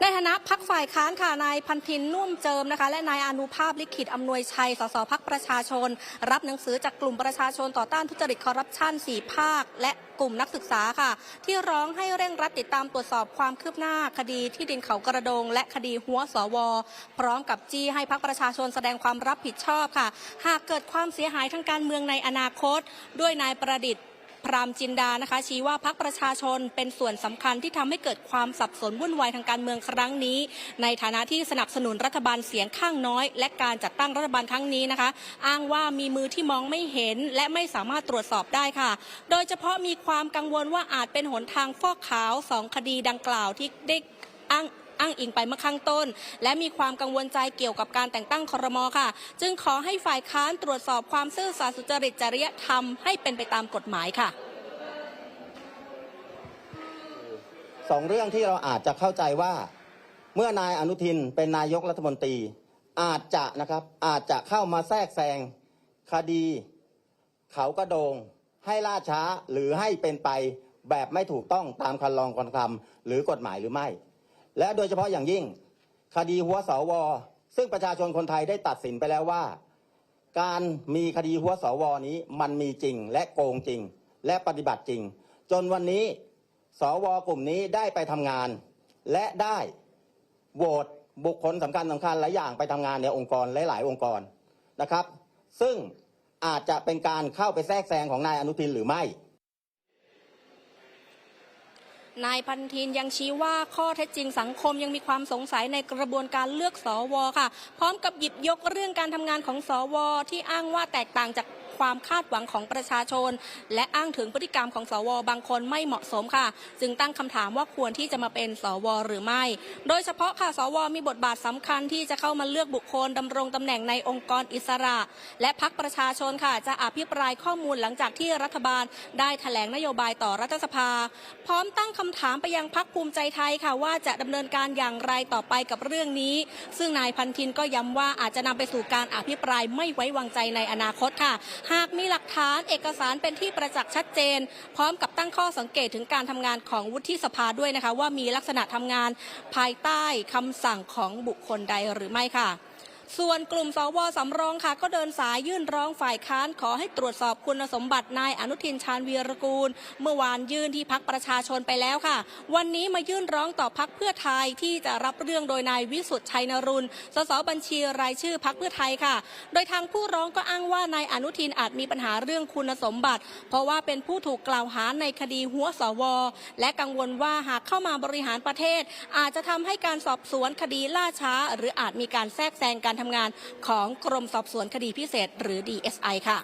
ในฐานะพักฝ่ายค้านค่ะนายพันธินนุ่มเจิมนะคะ และนายอนุภาพลิขิตอำนวยชัยสสพักประชาชน รับหนังสือจากกลุ่มประชาชนต่อต้านทุจริตคอร์รัปชัน4ภาค และกลุ่มนักศึกษาค่ะ ที่ร้องให้เร่งรัดติดตามตรวจสอบความคืบหน้า คดีที่ดินเขากระโดง และคดีหัวสว พร้อมกับจี้ให้พักประชาชนแสดงความรับผิดชอบค่ะ หากเกิดความเสียหายทางการเมืองในอนาคต ด้วยนายประดิษฐ์ พรามจินดานะคะ ชี้ว่าพักประชาชนเป็นส่วนสำคัญที่ทำให้เกิดความสับสนวุ่นวายทางการเมืองครั้งนี้ ในฐานะที่สนับสนุนรัฐบาลเสียงข้างน้อย และการจัดตั้งรัฐบาลครั้งนี้นะคะ อ้างว่ามีมือที่มองไม่เห็น และไม่สามารถตรวจสอบได้ค่ะ โดยเฉพาะมีความกังวลว่าอาจเป็นหนทางฟอกขาวสองคดีดังกล่าวที่ได้อ้าง อ้างอิงไปเมื่อข้างต้น และมีความกังวลใจเกี่ยวกับการแต่งตั้งคอรมอค่ะ จึงขอให้ฝ่ายค้านตรวจสอบความซื่อสัตย์สุจริตจริยธรรมให้เป็นไปตามกฎหมายค่ะสองเรื่องที่เราอาจจะเข้าใจว่า เมื่อนายอนุทินเป็นนายกรัฐมนตรี อาจจะนะครับอาจจะเข้ามาแทรกแซงคดี เขากระโดง ให้ล่าช้าหรือให้เป็นไปแบบไม่ถูกต้องตามคันลองกรคำหรือกฎหมายหรือไม่ และโดยเฉพาะอย่างยิ่ง คดีหัวสว ซึ่งประชาชนคนไทยได้ตัดสินไปแล้วว่า การมีคดีหัวสวนี้มันมีจริงและโกงจริง และปฏิบัติจริง จนวันนี้สวกลุ่มนี้ได้ไปทำงาน และได้โหวตบุคคลสำคัญสำคัญหลายอย่างไปทำงานในองค์กรหลาย ๆ องค์กรนะครับ ซึ่งอาจจะเป็นการเข้าไปแทรกแซงของนายอนุทินหรือไม่ นายพันธินยังชี้ว่าข้อเท็จจริงสังคมยังมีความสงสัยในกระบวนการเลือกสวค่ะ พร้อมกับหยิบยกเรื่องการทำงานของสวที่อ้างว่าแตกต่างจาก ความคาดหวังของประชาชน และอ้างถึงพฤติกรรมของสวบางคนไม่เหมาะสมค่ะ จึงตั้งคำถามว่าควรที่จะมาเป็นสวหรือไม่ โดยเฉพาะค่ะสวมีบทบาทสำคัญที่จะเข้ามาเลือกบุคคลดำรงตำแหน่งในองค์กรอิสระ และพักประชาชนค่ะ จะอภิปรายข้อมูลหลังจากที่รัฐบาล ได้แถลงนโยบายต่อรัฐสภา พร้อมตั้งคำถามไปยังพักภูมิใจไทยค่ะ ว่าจะดำเนินการอย่างไรต่อไปกับเรื่องนี้ ซึ่งนายพันธินก็ย้ำว่าอาจจะนำไปสู่การอภิปรายไม่ไว้วางใจในอนาคตค่ะหากมีหลักฐานเอกสารเป็นที่ประจักษ์ชัดเจน พร้อมกับตั้งข้อสังเกตถึงการทำงานของวุฒิสภาด้วยนะคะ ว่ามีลักษณะทำงานภายใต้คำสั่งของบุคคลใดหรือไม่ค่ะ ส่วนกลุ่มสวสำรองค่ะ ก็เดินสายยื่นร้องฝ่ายค้านขอให้ตรวจสอบคุณสมบัตินายอนุทินชาญวีรกูล เมื่อวานยื่นที่พักประชาชนไปแล้วค่ะ วันนี้มายื่นร้องต่อพักเพื่อไทยที่จะรับเรื่องโดยนายวิสุทธ์ชัยนรุนสสบัญชีรายชื่อพักเพื่อไทยค่ะ โดยทางผู้ร้องก็อ้างว่านายอนุทินอาจมีปัญหาเรื่องคุณสมบัติ เพราะว่าเป็นผู้ถูกกล่าวหาในคดีหัวสว และกังวลว่าหากเข้ามาบริหารประเทศ อาจจะทำให้การสอบสวนคดีล่าช้า หรืออาจมีการแทรกแซงกันการทำงานของกรมสอบสวนคดีพิเศษ หรือ DSI ค่ะ